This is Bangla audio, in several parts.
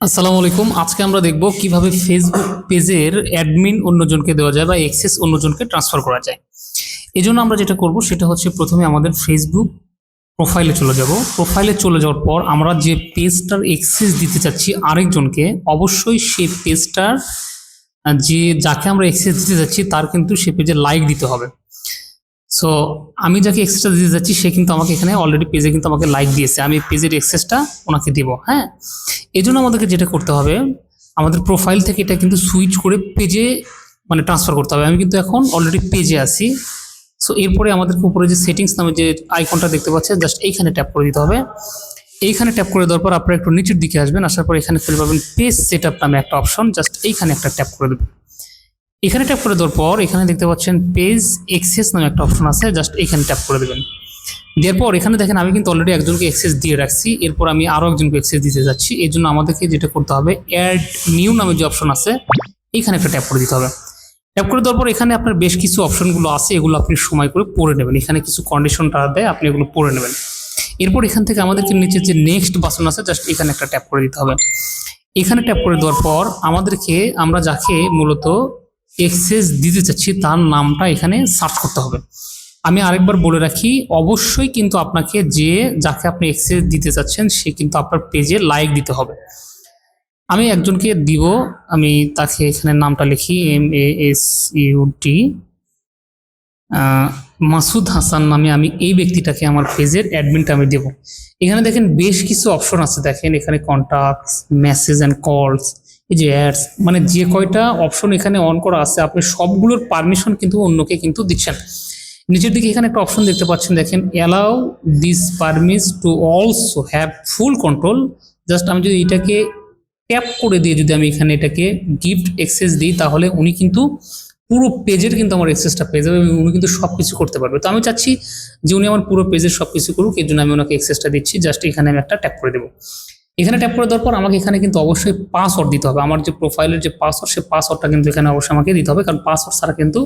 আসসালামু আলাইকুম। আজকে আমরা দেখব কীভাবে ফেসবুক পেজের অ্যাডমিন অন্যজনকে দেওয়া যায় বা অ্যাক্সেস অন্যজনকে ট্রান্সফার করা যায়। এই জন্য আমরা যেটা করব সেটা হচ্ছে প্রথমে আমাদের ফেসবুক প্রোফাইলে চলে যাব। প্রোফাইলে চলে যাওয়ার পর আমরা যে পেজটার অ্যাক্সেস দিতে চাচ্ছি আরেকজনকে, অবশ্যই সেই পেজটার যে, যাকে আমরা অ্যাক্সেস দিতে যাচ্ছি তার কিন্তু সে পেজে লাইক দিতে হবে। সো আমি যাকে এক্সেসটা দিতে যাচ্ছি, সে কিন্তু আমাকে এখানে অলরেডি পেজে কিন্তু আমাকে লাইক দিয়েছে। আমি পেজের এক্সেসটা ওনাকে দিব হ্যাঁ? এই জন্য আমাদেরকে যেটা করতে হবে, আমাদের প্রোফাইল থেকে এটা কিন্তু সুইচ করে পেজে মানে ট্রান্সফার করতে হবে। আমি কিন্তু এখন অলরেডি পেজে আছি। সো এরপরে আমাদেরকে উপরে যে সেটিংস নামে যে আইকনটা দেখতে পাচ্ছেন জাস্ট এইখানে ট্যাপ করে দিতে হবে। এইখানে ট্যাপ করে দেওয়ার পর আপনারা একটু নিচের দিকে আসবেন, আসার পর এখানে ফেলে পাবেন পেজ সেট আপ নামে একটা অপশন জাস্ট এইখানে একটা ট্যাপ করে দেবেন। এখানে ট্যাপ করে দেওয়ার পর এখানে দেখতে পাচ্ছেন পেজ এক্সেস নামে একটা অপশন আছে জাস্ট এখানে ট্যাপ করে দেবেন। দেওয়ার পর এখানে দেখেন আমি কিন্তু অলরেডি একজনকে এক্সেস দিয়ে রাখছি। এরপর আমি আরও একজনকে এক্সেস দিতে যাচ্ছি। এই জন্য আমাদেরকে যেটা করতে হবে অ্যাড নিউ নামে যে অপশন আছে, এখানে একটা ট্যাপ করে দিতে হবে। ট্যাপ করে দেওয়ার পর এখানে আপনার বেশ কিছু অপশনগুলো আছে, এগুলো আপনি সময় করে পড়ে নেবেন। এখানে কিছু কন্ডিশনটা দেয়, আপনি এগুলো পড়ে নেবেন। এরপর এখান থেকে আমাদেরকে নিচে যে নেক্সট বাসন আছে জাস্ট এখানে একটা ট্যাপ করে দিতে হবে। এখানে ট্যাপ করে দেওয়ার পর আমাদেরকে আমরা যাকে মূলত এক্সেস দিতে চাচ্ছি, তার নামটা এখানে সার্চ করতে হবে। আমি আরেকবার বলে রাখি, অবশ্যই কিন্তু আপনাকে যে, যাকে আপনি এক্সেস দিতে চাচ্ছেন, সে কিন্তু আপনার পেজে লাইক দিতে হবে। আমি একজনকে দিব, আমি তাকে এখানে নামটা লিখি M A S U T Masud Hasan নামে আমি এই ব্যক্তিটাকে আমার পেজের অ্যাডমিনটা আমি দেবো। এখানে দেখেন বেশ কিছু অপশন আছে, দেখেন এখানে কন্টাক্টস মেসেজ অ্যান্ড কলস এই যে অ্যাডস মানে যে কয়টা অপশন এখানে অন করা আছে, আপনি সবগুলোর পারমিশন কিন্তু অন্যকে কিন্তু দিচ্ছেন। নিচের দিকে এখানে একটা অপশন দেখতে পাচ্ছেন, দেখেন allow this permits to also have full control just আমি যদি এটাকে ট্যাপ করে দিয়ে যদি আমি এখানে এটাকে গিফট এক্সেস দিই, তাহলে উনি কিন্তু পুরো পেজের কিন্তু আমার এক্সেসটা পেয়ে যাবে এবং উনি কিন্তু সব কিছু করতে পারবে। তো আমি চাচ্ছি যে উনি আমার পুরো পেজের সব কিছু করুক, এর জন্য আমি ওনাকে এক্সেসটা দিচ্ছি। জাস্ট এখানে আমি একটা ট্যাপ করে দেবো। এখানে ট্যাপ করে দেওয়ার পর আমাকে এখানে কিন্তু অবশ্যই পাসওয়ার্ড দিতে হবে। আমার যে প্রোফাইলের যে পাসওয়ার্ড সেই পাসওয়ার্ডটা কিন্তু এখানে অবশ্যই আমাকে দিতে হবে। কারণ পাসওয়ার্ড ছাড়া কিন্তু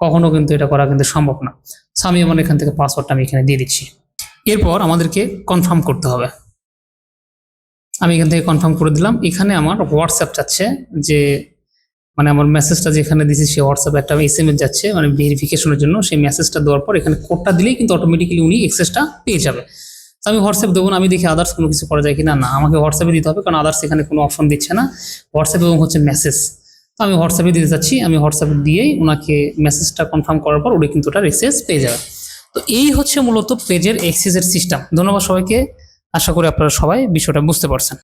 কখনো কিন্তু এটা করা কিন্তু সম্ভব না। সো আমি আমার এখান থেকে পাসওয়ার্ডটা আমি এখানে দিয়ে দিচ্ছি। এরপর আমাদেরকে কনফার্ম করতে হবে। আমি এখান থেকে কনফার্ম করে দিলাম। এখানে আমার হোয়াটসঅ্যাপ যাচ্ছে যে মানে আমার মেসেজটা যেখানে দিয়েছি সেই হোয়াটসঅ্যাপে একটা এস এম এস যাচ্ছে মানে ভেরিফিকেশনের জন্য। সেই মেসেজটা দেওয়ার পর এখানে কোডটা দিলেই কিন্তু অটোমেটিক্যালি উনি এক্সেসটা পেয়ে যাবে। তো আমি হোয়াটসঅ্যাপ দেবো না, আমি দেখি আদার্স কোনো কিছু করা যায় কি না না আমাকে হোয়াটসঅ্যাপে দিতে হবে, কারণ আদার্স এখানে কোনো অপশন দিচ্ছে না। হোয়াটসঅ্যাপ এবং হচ্ছে মেসেজ তো আমি হোয়াটসঅ্যাপে দিতে চাচ্ছি, আমি হোয়াটসঅ্যাপে দিয়েই ওনাকে মেসেজটা কনফার্ম করার পর উনি কিন্তু ওটা রিসেস পেয়ে যাবে। তো এই হচ্ছে মূলত পেজের এক্সেসের সিস্টেম ধন্যবাদ সবাইকে। আশা করি আপনারা সবাই বিষয়টা বুঝতে পারছেন।